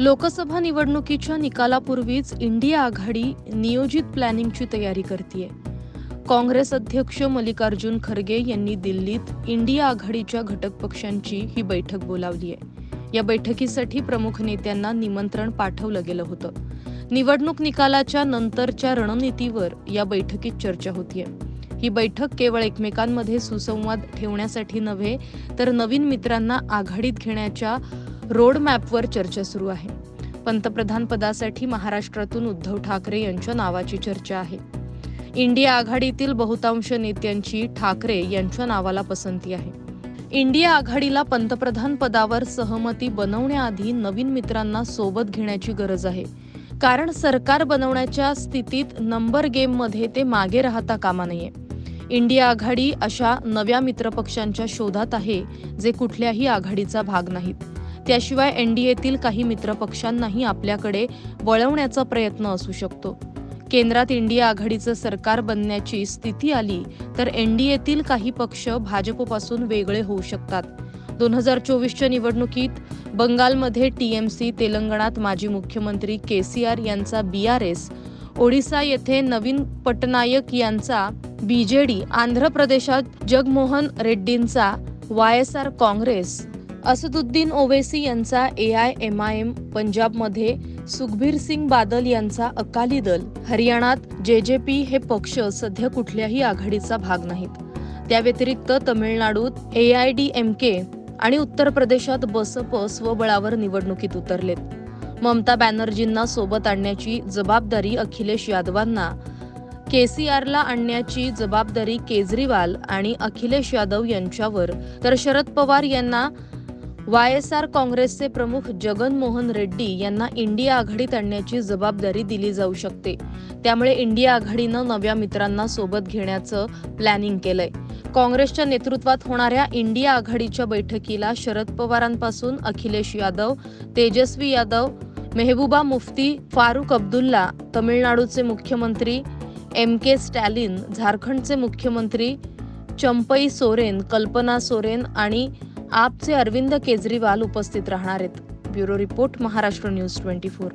लोकसभा निवडणुकीच्या निकालापूर्वीच इंडिया आघाडी नियोजित प्लॅनिंगची तयारी करते काँग्रेस अध्यक्ष मल्लिकार्जुन खरगे यांनी दिल्लीत इंडिया आघाडीच्या घटक पक्षांची ही बैठक बोलावली आहे या बैठकीसाठी प्रमुख नेत्यांना निमंत्रण पाठवलं गेलं होतं. निवडणूक निकालाच्या नंतरच्या रणनीतीवर या बैठकीत चर्चा होतीये. ही बैठक केवळ एकमेकांमध्ये सुसंवाद ठेवण्यासाठी नव्हे तर नवीन मित्रांना आघाडीत घेण्याच्या रोड मॅपवर चर्चा सुरू आहे. पंतप्रधान पदासाठी महाराष्ट्रातून उद्धव ठाकरे यांच्या नावाची चर्चा आहे. इंडिया आघाडीतील बहुतांश नेत्यांची ठाकरे यांच्या नावाला पसंती आहे. इंडिया आघाडीला पंतप्रधान पदावर सहमती बनवण्याआधी नवीन मित्रांना सोबत घेण्याची गरज आहे. कारण सरकार बनवण्याच्या स्थितीत नंबर गेममध्ये ते मागे राहता कामा नये. इंडिया आघाडी अशा नव्या मित्रपक्षांच्या शोधात आहे जे कुठल्याही आघाडीचा भाग नाहीत. त्याशिवाय एनडीएतील काही मित्रपक्षांनाही आपल्याकडे वळवण्याचा प्रयत्न असू शकतो. केंद्रात इंडिया आघाडीचं सरकार बनण्याची स्थिती आली तर एनडीएतील काही पक्ष भाजपपासून वेगळे होऊ शकतात. दोन हजार चोवीसच्या निवडणुकीत बंगालमध्ये टीएमसी तेलंगणात माजी मुख्यमंत्री के सी आर यांचा बी आर एस ओडिसा येथे नवीन पटनायक यांचा बीजेडी आंध्र प्रदेशात Jaganmohan रेड्डींचा Y S R Congress Asaduddin Owaisi यांचा A I M I M पंजाबमध्ये सुखबीर सिंग बादल यांचा अकाली दल. हरियाणात जे जे पी हे पक्ष सध्या कुठल्याही आघाडीचा भाग नाहीत. त्या व्यतिरिक्त तमिळनाडूत A I D M K आणि उत्तर प्रदेशात बसप स्वबळावर निवडणुकीत उतरलेत. ममता बॅनर्जींना सोबत आणण्याची जबाबदारी अखिलेश यादवांना केसीआरला आणण्याची जबाबदारी केजरीवाल आणि अखिलेश यादव यांच्यावर तर शरद पवार यांना वाय एस आर काँग्रेसचे प्रमुख जगन मोहन रेड्डी यांना इंडिया आघाडीत आणण्याची जबाबदारी दिली जाऊ शकते. त्यामुळे इंडिया आघाडीनं नव्या मित्रांना सोबत घेण्याचं प्लॅनिंग केलंय. काँग्रेसच्या नेतृत्वात होणाऱ्या इंडिया आघाडीच्या बैठकीला शरद पवारांपासून अखिलेश यादव तेजस्वी यादव मेहबूबा मुफ्ती फारुख अब्दुल्ला तमिळनाडूचे मुख्यमंत्री एम के स्टॅलिन झारखंडचे मुख्यमंत्री चंपई सोरेन कल्पना सोरेन आणि आपचे अरविंद केजरीवाल उपस्थित राहणार आहेत. Bureau report Maharashtra news twenty four.